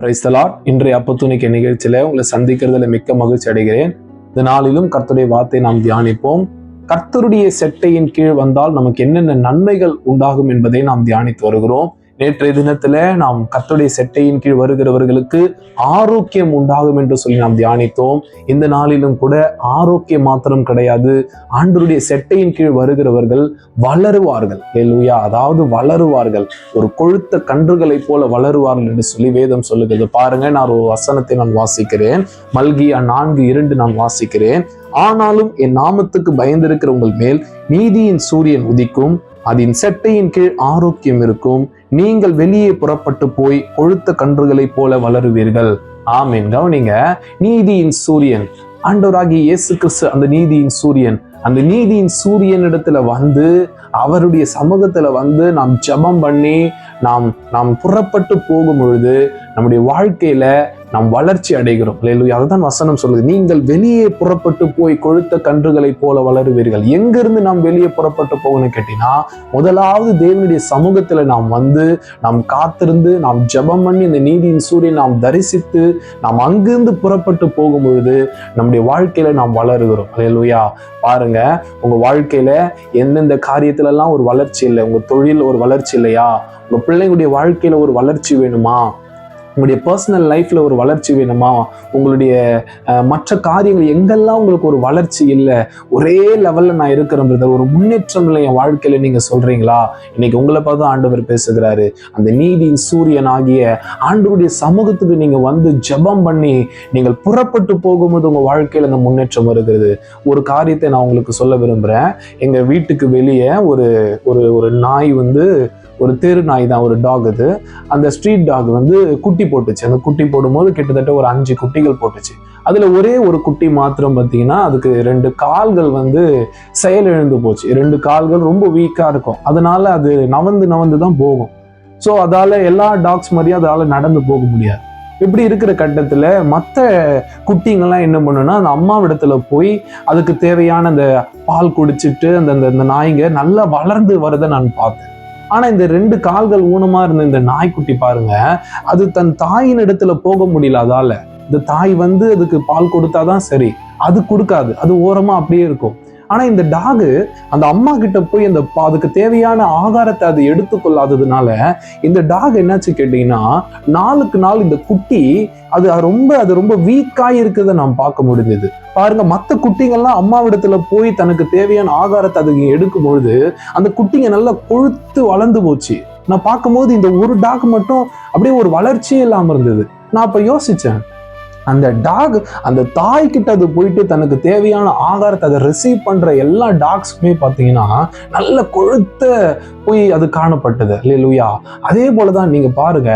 Praise the Lord இன்றைய அப்பத்துணிக்க நிகழ்ச்சியில உங்களை சந்திக்கிறதுல மிக்க மகிழ்ச்சி அடைகிறேன். இந்த நாளிலும் கர்த்தருடைய வார்த்தை நாம் தியானிப்போம். கர்த்தருடைய செட்டையின் கீழ் வந்தால் நமக்கு என்னென்ன நன்மைகள் உண்டாகும் என்பதை நாம் தியானித்து வருகிறோம். நேற்றைய தினத்துல நாம் கத்துடைய செட்டையின் கீழ் வருகிறவர்களுக்கு ஆரோக்கியம் உண்டாகும் என்று சொல்லி நாம் தியானித்தோம். இந்த நாளிலும் கூட ஆரோக்கியம் மாத்திரம் கிடையாது. ஆண்டருடைய செட்டையின் கீழ் வருகிறவர்கள் வளருவார்கள். அதாவது வளருவார்கள். ஒரு கொழுத்த கன்றுகளைப் போல வளருவார்கள் என்று சொல்லி வேதம் சொல்லுகிறது. பாருங்க நான் ஒரு வசனத்தை நான் வாசிக்கிறேன். மல்கியா நான்கு இரண்டு நான் வாசிக்கிறேன். ஆனாலும் என் நாமத்துக்கு பயந்திருக்கிற உங்கள் மேல் நீதியின் சூரியன் உதிக்கும். அதன் செட்டையின் கீழ் ஆரோக்கியம் இருக்கும். நீங்கள் வெளியே புறப்பட்டு போய் கொழுத்த கன்றுகளைப் போல வளருவீர்கள். ஆமீன். கவனிங்க. நீதியின் சூரியன். ஆண்டவராகிய இயேசு கிறிஸ்து அந்த நீதியின் சூரியன். அந்த நீதியின் சூரியன் இடத்துல வந்து அவருடைய சமூகத்துல வந்து நாம் ஜெபம் பண்ணி நாம் நாம் புறப்பட்டு போகும் பொழுது நம்முடைய வாழ்க்கையில நாம் வளர்ச்சி அடைகிறோம். இல்லையா அதுதான் வசனம் சொல்லுது. நீங்கள் வெளியே புறப்பட்டு போய் கொழுத்த கன்றுகளை போல வளருவீர்கள். எங்கிருந்து நாம் வெளியே புறப்பட்டு போகணும்னு கேட்டீங்கன்னா முதலாவது தேவனுடைய சமூகத்துல நாம் வந்து நாம் காத்திருந்து நாம் ஜெபம் பண்ணி இந்த நீதியின் சூரியன் நாம் தரிசித்து நாம் அங்கிருந்து புறப்பட்டு போகும் பொழுது நம்முடைய வாழ்க்கையில நாம் வளருகிறோம். இல்லையா பாருங்க உங்க வாழ்க்கையில எந்தெந்த காரியத்துல எல்லாம் ஒரு வளர்ச்சி இல்லை? உங்க தொழில் ஒரு வளர்ச்சி இல்லையா? உங்க பிள்ளைங்களுடைய வாழ்க்கையில ஒரு வளர்ச்சி வேணுமா? உங்களுடைய பர்சனல் லைஃப்ல ஒரு வளர்ச்சி வேணுமா? உங்களுடைய மற்ற காரியங்கள் எங்கெல்லாம் உங்களுக்கு ஒரு வளர்ச்சி இல்லை ஒரே லெவல்ல நான் இருக்கிறேன் ஒரு முன்னேற்றம் இல்லை என் வாழ்க்கையில நீங்க சொல்றீங்களா? இன்னைக்கு உங்களை பார்த்து ஆண்டவர் பேசுகிறாரு. அந்த நீதியின் சூரியன் ஆகிய ஆண்டவருடைய சமூகத்துக்கு நீங்க வந்து ஜெபம் பண்ணி நீங்கள் புறப்பட்டு போகும்போது உங்க வாழ்க்கையில அந்த முன்னேற்றம் வருகிறது. ஒரு காரியத்தை நான் உங்களுக்கு சொல்ல விரும்புறேன். எங்க வீட்டுக்கு வெளியே ஒரு ஒரு ஒரு நாய் வந்து ஒரு தெரு நாய் தான் ஒரு டாக் அது. அந்த ஸ்ட்ரீட் டாக் வந்து குட்டி போட்டுச்சு. அந்த குட்டி போடும்போது கிட்டத்தட்ட ஒரு அஞ்சு குட்டிகள் போட்டுச்சு. அதுல ஒரே ஒரு குட்டி மாத்திரம் பார்த்தீங்கன்னா அதுக்கு ரெண்டு கால்கள் வந்து செயலிழந்து போச்சு. ரெண்டு கால்கள் ரொம்ப வீக்கா இருக்கும். அதனால அது நவந்து நவந்து தான் போகும். ஸோ அதால எல்லா டாக்ஸ் மாதிரியும் அதால நடந்து போக முடியாது. இப்படி இருக்கிற கட்டத்துல மற்ற குட்டிங்கெல்லாம் என்ன பண்ணுன்னா அந்த அம்மாவிடத்துல போய் அதுக்கு தேவையான அந்த பால் குடிச்சிட்டு அந்த- அந்த நாய்ங்க நல்லா வளர்ந்து வரதை நான் பார்த்தேன். ஆனா இந்த ரெண்டு கால்கள் ஊனமா இருந்த இந்த நாய்க்குட்டி பாருங்க அது தன் தாயின் இடத்துல போக முடியல அதால. இந்த தாய் வந்து அதுக்கு பால் கொடுத்தாதான் சரி. அது கொடுக்காது. அது ஓரமா அப்படியே இருக்கும். ஆனா இந்த டாகு அந்த அம்மா கிட்ட போய் அந்த அதுக்கு தேவையான ஆகாரத்தை அது எடுத்துக்கொள்ளாததுனால இந்த டாக் என்னாச்சு கேட்டீங்கன்னா நாளுக்கு நாள் இந்த குட்டி அது ரொம்ப அது ரொம்ப வீக்காக இருக்கிறத நாம் பார்க்க முடிஞ்சது பாருங்க மற்ற குட்டிங்கள்லாம் அம்மாவிடத்துல போய் தனக்கு தேவையான ஆகாரத்தை அதுக்கு எடுக்கும் பொழுது அந்த குட்டிங்க நல்லா கொழுத்து வளர்ந்து போச்சு. நான் பார்க்கும்போது இந்த ஒரு டாக் மட்டும் அப்படியே ஒரு வளர்ச்சியே இல்லாமல் இருந்தது. நான் அப்போ யோசிச்சேன் அந்த டாக் அந்த தாய் கிட்ட அது போயிட்டு தனக்கு தேவையான ஆகாரத்தை அதை ரிசீவ் பண்ற எல்லா டாக்ஸுமே பார்த்தீங்கன்னா நல்ல கொழுத்த போய் அது காணப்பட்டது. இல்லை லூயா அதே போலதான் நீங்க பாருங்க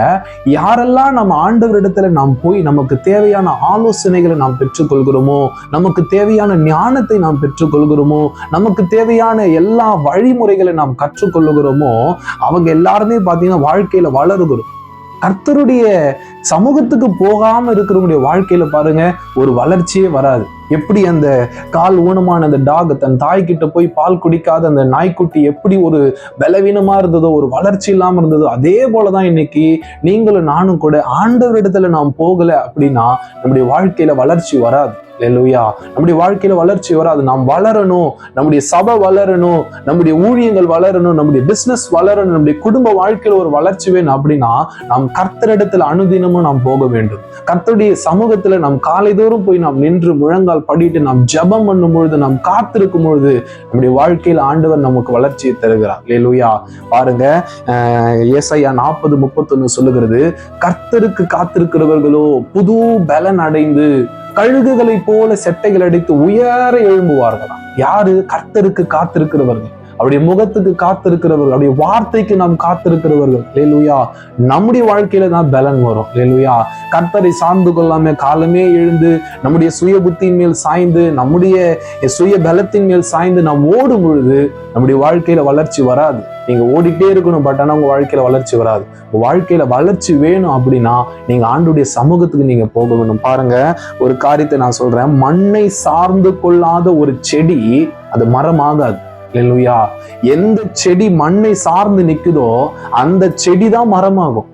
யாரெல்லாம் நம்ம ஆண்டவரிடத்துல நாம் போய் நமக்கு தேவையான ஆலோசனைகளை நாம் பெற்றுக்கொள்கிறோமோ நமக்கு தேவையான ஞானத்தை நாம் பெற்றுக்கொள்கிறோமோ நமக்கு தேவையான எல்லா வழிமுறைகளை நாம் கற்றுக்கொள்ளுகிறோமோ அவங்க எல்லாருமே பார்த்தீங்கன்னா வாழ்க்கையில வளருகிறோம். கர்த்தருடைய சமூகத்துக்கு போகாம இருக்கிறவங்களுடைய வாழ்க்கையில பாருங்க ஒரு வளர்ச்சியே வராது. எப்படி அந்த கால் ஊனமான அந்த டாக் தன் தாய்கிட்ட போய் பால் குடிக்காத அந்த நாய்க்குட்டி எப்படி ஒரு பலவீனமா இருந்ததோ ஒரு வளர்ச்சி இல்லாம இருந்ததோ அதே போலதான் இன்னைக்கு நீங்களும் நானும் கூட ஆண்டவரிடத்துல நாம் போகல அப்படின்னா நம்முடைய வாழ்க்கையில வளர்ச்சி வராது. லூயா நம்முடைய வாழ்க்கையில வளர்ச்சி வராது. நாம் வளரணும். நம்முடைய சபை வளரணும். நம்முடைய ஊழியங்கள் வளரணும். நம்முடைய பிசினஸ் வளரணும். நம்முடைய குடும்ப வாழ்க்கையில ஒரு வளர்ச்சி வேணும் அப்படின்னா நாம் கர்த்தரிடத்துல அனுதினமும் நாம் போக வேண்டும். கர்த்தருடைய சமூகத்துல நாம் காலைதோறும் போய் நாம் நின்று முழங்கால் படிட்டு நாம் ஜெபம் பண்ணும் பொழுது நாம் காத்திருக்கும் பொழுது நம்முடைய வாழ்க்கையில ஆண்டவர் நமக்கு வளர்ச்சியை தருகிறார். லூயா பாருங்க ஏசையா நாற்பது முப்பத்தொன்னு சொல்லுகிறது கர்த்தருக்கு காத்திருக்கிறவர்களோ புது பலன் அடைந்து கழுகுகளை போல செட்டைகள் அடித்து உயர எழும்புவார்களாம். யாரு? கர்த்தருக்கு காத்திருக்கிறவர்கள். அவருடைய முகத்துக்கு காத்திருக்கிறவர்கள் அவருடைய வார்த்தைக்கு நாம் காத்திருக்கிறவர்கள். லேலுயா நம்முடைய வாழ்க்கையில தான் பலன் வரும். லேலுயா கர்த்தரை சார்ந்து கொள்ளாம காலமே எழுந்து நம்முடைய சுய புத்தியின் மேல் சாய்ந்து நம்முடைய சுய பலத்தின் மேல் சாய்ந்து நாம் ஓடும் பொழுது நம்முடைய வாழ்க்கையில வளர்ச்சி வராது. நீங்க ஓடிட்டே இருக்கணும் பட் ஆனா உங்க வாழ்க்கையில வளர்ச்சி வராது. உங்க வாழ்க்கையில வளர்ச்சி வேணும் அப்படின்னா நீங்க ஆண்டுடைய சமூகத்துக்கு நீங்க போக வேணும் பாருங்க ஒரு காரியத்தை நான் சொல்றேன். மண்ணை சார்ந்து கொள்ளாத ஒரு செடி அது மரம் ஆகாது இல்லையா எந்த செடி மண்ணை சார்ந்து நிற்குதோ அந்த செடி தான் மரமாகும்.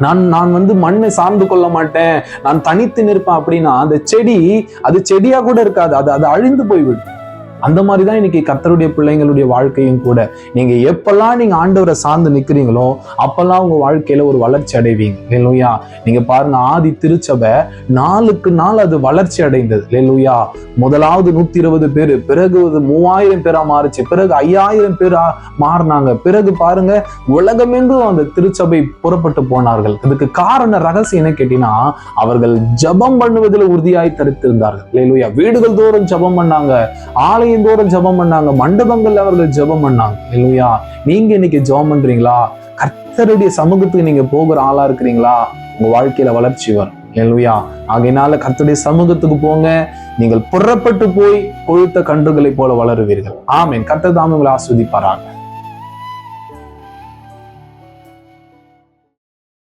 நான் நான் வந்து மண்ணை சார்ந்து கொள்ள மாட்டேன். நான் தனித்து நிற்பேன் அப்படின்னா அந்த செடி அது செடியா கூட இருக்காது. அது அது அழிந்து போய்விடும். அந்த மாதிரி தான் இன்னைக்கு கத்தருடைய பிள்ளைங்களுடைய வாழ்க்கையும் கூட. நீங்க எப்பெல்லாம் நீங்க ஆண்டவரை சார்ந்து நிக்கிறீங்களோ அப்பெல்லாம் உங்க வாழ்க்கையில ஒரு வளர்ச்சி அடைவீங்க. இல்லையா நீங்க பாருங்க ஆதி திருச்சபை நாளுக்கு நாள் அது வளர்ச்சி அடைந்தது. இல்லையா முதலாவது நூத்தி இருபது பேர் பிறகு அது மூவாயிரம் பேரா மாறுச்சு. பிறகு ஐயாயிரம் பேரா மாறினாங்க. பிறகு பாருங்க உலகமெங்கும் அந்த திருச்சபை புறப்பட்டு போனார்கள். இதுக்கு காரண ரகசியம் என்ன கேட்டீங்கன்னா அவர்கள் ஜெபம் பண்ணுவதில் உறுதியாய் தரித்திருந்தார்கள். இல்லையா வீடுகள் தோறும் ஜெபம் பண்ணாங்க. ஆலய தோறும் ஜபம் பண்ணாங்க. மண்டபங்கள்ல அவர்கள் ஜபம் பண்ணாங்க. இல்லையா நீங்க இன்னைக்கு ஜபம் பண்றீங்களா? கர்த்தருடைய சமூகத்துக்கு நீங்க போகிற ஆளா இருக்கிறீங்களா? உங்க வாழ்க்கையில வளர்ச்சி வரும். இல்லையா ஆகையினால கர்த்தருடைய சமூகத்துக்கு போங்க. நீங்கள் புறப்பட்டு போய் கொழுத்த கன்றுகளை போல வளருவீர்கள். ஆமேன். கர்த்தர் தாமே உங்களை ஆஸ்வதிப்பாராங்க